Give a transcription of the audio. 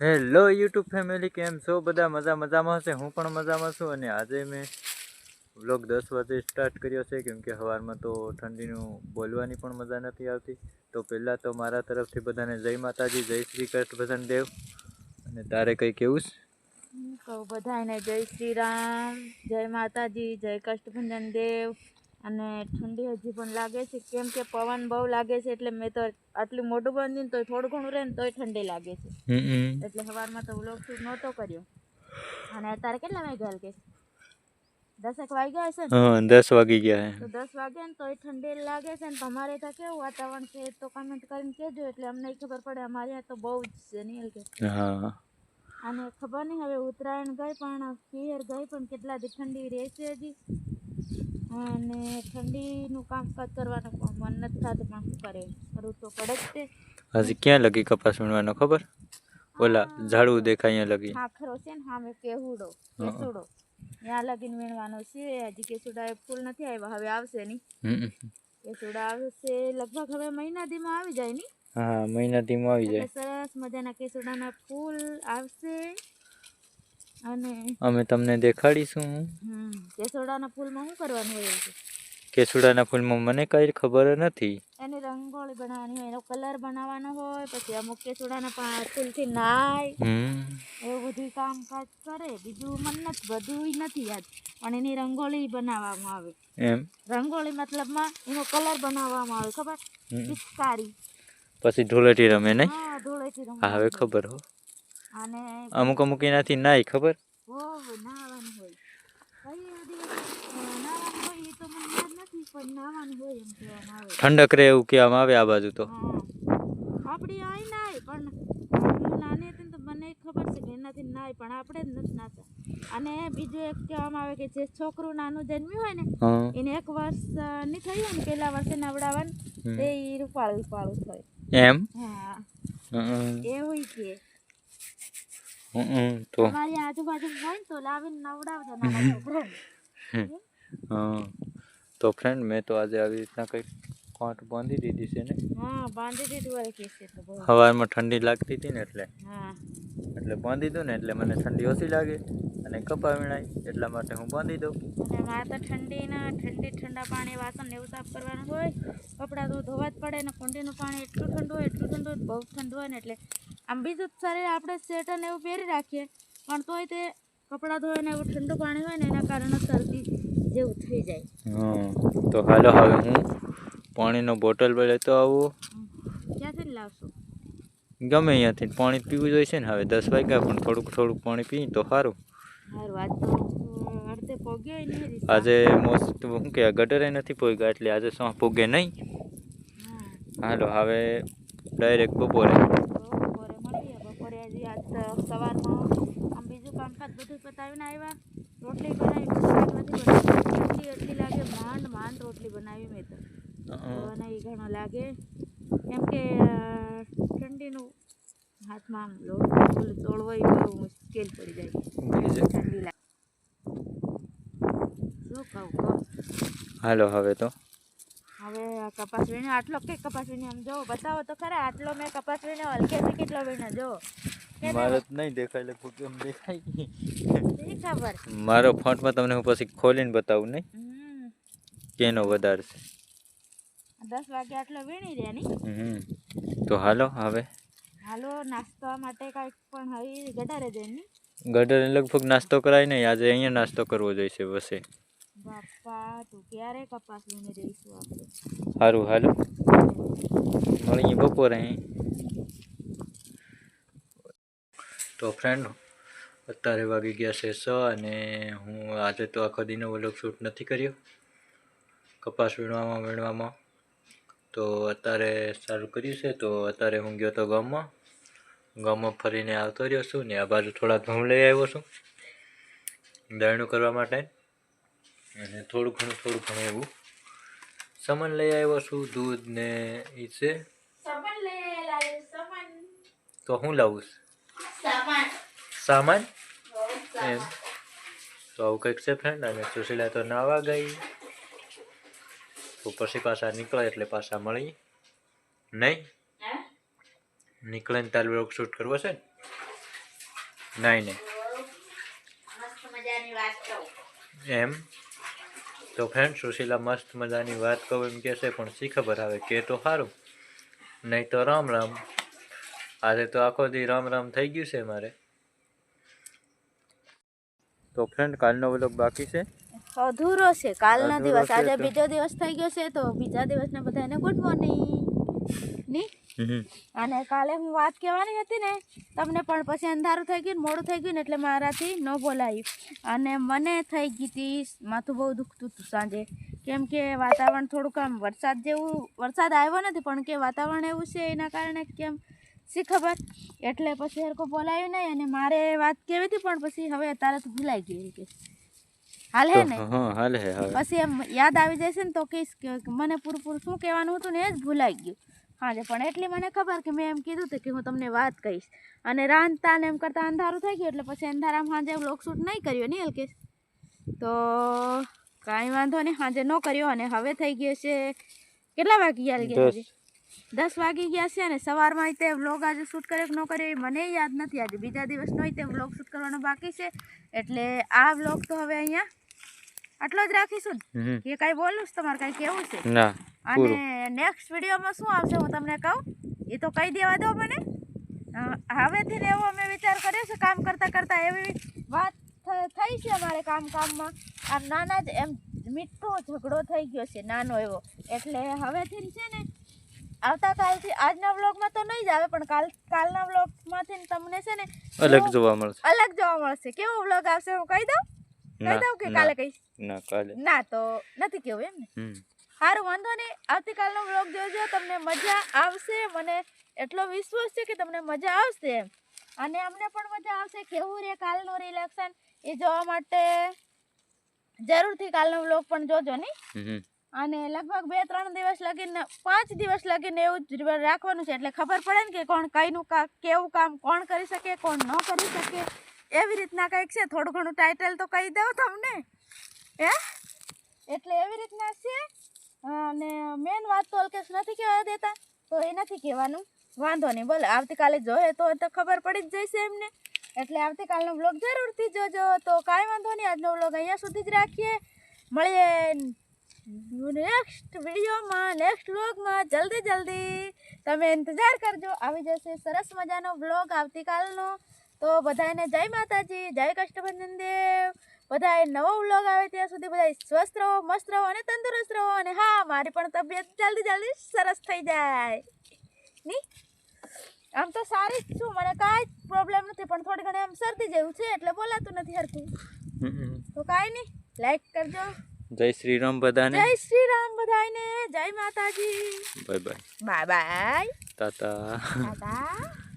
Hello YouTube family, કેમ છો? બધા મજા મજામાં હશે? હું પણ મજામાં છું અને આજે મેં વ્લોગ દસ વાગે સ્ટાર્ટ કર્યો છે કેમકે સવારમાં તો ઠંડીનું બોલવાની પણ મજા નથી આવતી. તો પહેલાં તો મારા તરફથી બધાને જય માતાજી, જય શ્રી કૃષ્ણ ભજન દેવ. અને તારે કંઈ કેવું છે? બધાને જય શ્રી રામ, જય માતાજી, જય કષ્ટભંજન દેવ. અને ઠંડી હજી પણ લાગે છે. કેમ કે પવન બહુ લાગે છે એટલે મેં તો આટલું મોટું બાંધ્યું તોય થોડું ઘણું રહે ને તોય ઠંડી લાગે છે. એટલે સવારમાં તો વ્લોગ શૂટ નહોતો કર્યો. અને અત્યારે કેટલા વાગ્યા કે દસેક વાગ્યા હશે ને? દસ વાગી ગયા તો દસ વાગે ને તોય ઠંડી લાગે છે ને તમારે ત્યાં કેવું વાતાવરણ છે તો કમેન્ટ કરીને કહેજો. એટલે અમને ખબર પડે અમારે ત્યાં તો બહુ જ છે નહીં કે. હા. અને ખબર નહીં હવે ઉત્તરાયણ ગઈ પણ પિયર ગઈ પણ કેટલા દી ઠંડી રહેશે હજી? અને ઠંડીનું કામકાજ કરવાનું પણ મન નથી થતું પણ શું કરે. કરવું તો પડે જ તે. હજી ક્યાં લગી કપાસ વીણવાનો ખબર? ઓલા ઝાડવું દેખાય અહીંયા લગી. આખરો છે ને સામે કેહુડો કેસુડો. ત્યાં લગીને વીણવાનો છે હજી કેસુડા એ ફૂલ નથી આવ્યા હવે આવશે નહીં. કેસુડા આવશે લગભગ હવે મહિના દીમાં આવી જાય નહીં? હા મહિના દીમાં આવી જાય. સરસ મજાના કેસુડાના ફૂલ આવશે. અને અમે તમને દેખાડીશું. કેસુડાના ફૂલમાં શું કરવાનું હોય છે? કેસુડાના ફૂલમાં મને કઈ ખબર નથી. એની રંગોળી બનાવવાની હોય એનો કલર બનાવવાનો હોય પછી અમુક કેસુડાના ફૂલથી નાય. એવું બધું કામકાજ કરે. બીજું મને નથી બધું નથી યાદ. પણ એની રંગોળી બનાવવામાં આવે. એમ? રંગોળી મતલબમાં એનો કલર બનાવવામાં આવે ખબર. પિચકારી. પછી ધૂળેટી રમે નહીં હા ધૂળેથી હા હવે ખબર હો. અમુક અમુક એનાથી નાય ખબર? ઠંડક રહે એવું કહેવામાં આવે આ બાજુ તો. હા. આપણી આય નાય પણ નાની હતી તો મને ખબર છે કે એનાથી નાય પણ આપણે જ નથી નાતા. અને બીજું એક કહેવામાં આવે કે જે છોકરું નાનું જન્મ્યું હોય ને એને એક વર્ષની થયું હોય ને પહેલા વર્ષે નવડાવવાનું તે રૂપાળું રૂપાળું થાય. એમ? હા. એવું કે. તો. આજુબાજુ હોય તો લાવીને નવડાવજો હા. તો ફ્રેન્ડ મેં તો આજે આવી રીતના કંઈક કોટ બાંધી દીધી છે ને? હા બાંધી દીધું હોય કે છે તો હવામાં ઠંડી લાગતી હતી ને એટલે. હા. એટલે બાંધી દઉં ને એટલે મને ઠંડી ઓછી લાગે અને કપા વીણાય એટલા માટે હું બાંધી દઉં. અને મારે તો ઠંડીના ઠંડી ઠંડા પાણી વાસણ એવું સાફ કરવાનું હોય. કપડાં તો ધોવા જ પડે ને કુંડીનું પાણી એટલું ઠંડુ હોય એટલું ઠંડુ હોય, બહુ ઠંડુ હોય ને એટલે આમ બીજું શરીર આપણે સ્વેટર ને એવું પહેરી રાખીએ. પણ તોય તે કપડાં ધોય ને એવું ઠંડુ પાણી હોય ને એના કારણે શરદી જેવું થઈ જાય. તો હાલો હવે હું પાણીનો બોટલ લેતો આવું. ક્યાંથી લાવશો? ગમે અહીંયાથી પાણી પીવું જોઈશે ને હવે દસ વાગ્યા પણ થોડુંક થોડુંક પાણી પી તો સારું. સારું આજ મોસ્ટ શું કે ગટરે નથી પોગ્યા એટલે આજે શું પોગે નહીં. હાલો હવે ડાયરેક્ટ બપોરે મળીએ બપોરે હજી આજ તો સવારમાં આમ બીજું કામકાજ બધું પતાવીને આવ્યા. રોટલી બનાવી નથી એટલી લાગે માંડ માંડ રોટલી બનાવી મેં તો. બનાવી ઘણો લાગે. કેમ કે ઠંડીનું હાથમાં આમ લોટ તોડવો એ બહુ મુશ્કેલ પડી જાય. ઠંડી લાગે. શું કહું હાલો હવે તો. હવે આ કપાસ વીણ્યો આટલો કે કપાસ વીણ્યો? આમ જો બતાવો તો ખરા આટલો મેં કપાસ વીણ્યો હલકે કેટલો વીણ્યો? જો. મારે તો નહીં દેખાય લગભગ કેમ દેખાય શી ખબર મારો ફોન્ટમાં તમને હું પછી ખોલીને બતાવું નહીં હમ કેનો વધારે છે દસ વાગે આટલો વીણી રહ્યા ની હમ તો હાલો હવે હાલો નાસ્તા માટે કાંઈક પણ હવે ગડારે જઈને ની ગડરે લગભગ નાસ્તો કરાય નહીં આજે અહીંયા નાસ્તો કરવો જોઈશે બસે બાપા તું ક્યારે કપાસ વીણી રહીશું આપણે સારું હાલો મળીએ બપોરે તો ફ્રેન્ડ અત્યારે વાગી ગયા છે સ અને હું આજે તો આખો દિનો વલોગ શૂટ નથી કર્યો. કપાસ વીણવામાં વીણવામાં. તો અત્યારે ચાલુ કર્યું છે તો અત્યારે હું ગયો તો ગામમાં. ગામમાં ફરીને આવતો રહ્યો છું ને આ બાજુ થોડા ઘઉં લઈ આવ્યો છું દરણું કરવા માટે. અને થોડું ઘણું થોડું ઘણું એવું. સમાન લઈ આવ્યો છું દૂધ ને એ છે. તો હું લાવું છું? સામાન. એમ. તો આવું કંઈક છે ફ્રેન્ડ અને સુશીલા તો નાવા ગઈ. તો પછી પાછા નીકળે એટલે પાછા મળી. નહીં? નીકળે ને તારે બ્લોગ શૂટ કરવો છે ને? નહીં નહીં. મસ્ત મજાની વાત કહું. એમ? તો ફ્રેન્ડ સુશીલા મસ્ત મજાની વાત કહું એમ કહેશે પણ શી ખબર આવે? કે તો સારું નહીં તો રામ રામ. આજે તો આખો દી રામ રામ થઈ ગયું છે મારે. તો ફ્રેન્ડ કાલનો વ્લોગ બાકી છે? અધૂરો છે કાલનો દિવસ. આજે બીજો દિવસ થઈ ગયો છે તો બીજા દિવસને બધાને ગુડ મોર્નિંગની? અને કાલે હું વાત કહેવાની હતી ને તમને પણ પછી અંધારું થઈ ગયું મોડું થઈ ગયું ને એટલે મારાથી ન બોલાયું. અને મને થઈ ગઈ હતી માથું બહુ દુખતું હતું સાંજે. કેમ કે વાતાવરણ થોડુંક આમ વરસાદ જેવું વરસાદ આવ્યો નથી પણ કે વાતાવરણ એવું છે એના કારણે કેમ શી ખબર? એટલે પછી હરકો બોલાયું નહીં અને મારે વાત કેવી હતી પણ પછી હવે તારે તો ભૂલાઈ ગઈ કે. હાલ હે ને? હે પછી એમ યાદ આવી જશે ને તો કહીશ કે મને પૂરું પૂરું શું કહેવાનું હતું ને એ જ ભૂલાઈ ગયું. હાજે પણ એટલી મને ખબર કે મેં એમ કીધું હતું કે હું તમને વાત કહીશ. અને રાંધતા ને એમ કરતાં અંધારું થઈ ગયું એટલે પછી અંધારામાં સાંજે વ્લોગ શૂટ નહીં કર્યો નહીં અલ્કેશ તો કાંઈ વાંધો નહીં સાંજે ન કર્યો અને હવે થઈ ગયો છે કેટલા વાગી ગયા દસ. વાગી ગયા છે અને સવારમાં તે વ્લોગ આજે શૂટ કર્યો કે ન કર્યો એ મને યાદ નથી. આજે બીજા દિવસનો તે વ્લોગ શૂટ કરવાનો બાકી છે. એટલે આ વ્લોગ તો હવે અહીંયા આટલો જ રાખીશું કે કાંઈ બોલું છે તમારે કાંઈ કેવું છે? અને નેક્સ્ટ વિડીયોમાં શું આવશે હું તમને કહું? એ તો કહી દેવા દો મને. હવેથી ને એવો અમે વિચાર કર્યો છે કામ કરતાં કરતાં એવી વાત થઈ છે અમારે કામ કામમાં. આમ નાના જ એમ મીઠો ઝઘડો થઈ ગયો છે નાનો એવો. એટલે હવેથી છે ને આવતાકાલથી આજના વ્લોગમાં તો નહીં જ આવે પણ કાલ કાલના વ્લોગમાંથી તમને છે ને અલગ જોવા મળશે. અલગ જોવા મળશે. કેવો વ્લોગ આવશે હું કહી દઉં? કહી દઉં કે કાલે કહીશ? ના કાલે. ના તો નથી કેવું એમ ને? સારું વાંધો નહીં. આવતીકાલનો વ્લોગ જોજો તમને મજા આવશે. મને એટલો વિશ્વાસ છે કે તમને મજા આવશે એમ. અને અમને પણ મજા આવશે. કેવું રે કાલનું રિલેક્શન એ જોવા માટે જરૂરથી કાલનો વ્લોગ પણ જોજો નહીં? અને લગભગ બે, ત્રણ દિવસ લગીને, પાંચ દિવસ લગીને એવું જ રાખવાનું છે. એટલે ખબર પડે ને કે કોણ કઈનું કા, કેવું કામ, કોણ કરી શકે, કોણ ન કરી શકે. એવી રીતના કંઈક છે. થોડું ઘણું ટાઇટલ તો કહી દઉં તમને. હે? એટલે એવી રીતના છે. અને મેન વાત તો અલ્કેશ નથી કહેવા દેતા. તો એ નથી કહેવાનું. વાંધો નહીં. બોલે, આવતીકાલે જોઈએ તો તો ખબર પડી જ જશે એમને. એટલે આવતીકાલનો વ્લોગ જરૂરથી જોજો. તો કાંઈ વાંધો નહીં. આજનો વ્લોગ અહીંયા સુધી જ રાખીએ. મળીએ નેક્સ્ટ વિડીયોમાં નેક્સ્ટ વ્લોગમાં જલ્દી જલ્દી. તમે ઇંતજાર કરજો. આવી જશે સરસ મજાનો વ્લોગ આવતીકાલનો. તો બધાને જય માતાજી જય કષ્ટભંજન દેવ. બધાએ નવો વ્લોગ આવે ત્યાં સુધી બધા સ્વસ્થ રહો મસ્ત રહો અને તંદુરસ્ત રહો. અને હા મારી પણ તબિયત જલ્દી જલ્દી સરસ થઈ જાય. ની? આમ તો સારી જ છું. મને કાંઈ જ પ્રોબ્લેમ નથી પણ થોડી ઘણી આમ શરદી જેવું છે એટલે બોલાતું નથી હરખું. તો કાંઈ નહીં. લાઈક કરજો. જય શ્રી રામ બધાને. જય શ્રી રામ બધાને જય માતાજી. Bye bye. Bye bye. Tata દાદા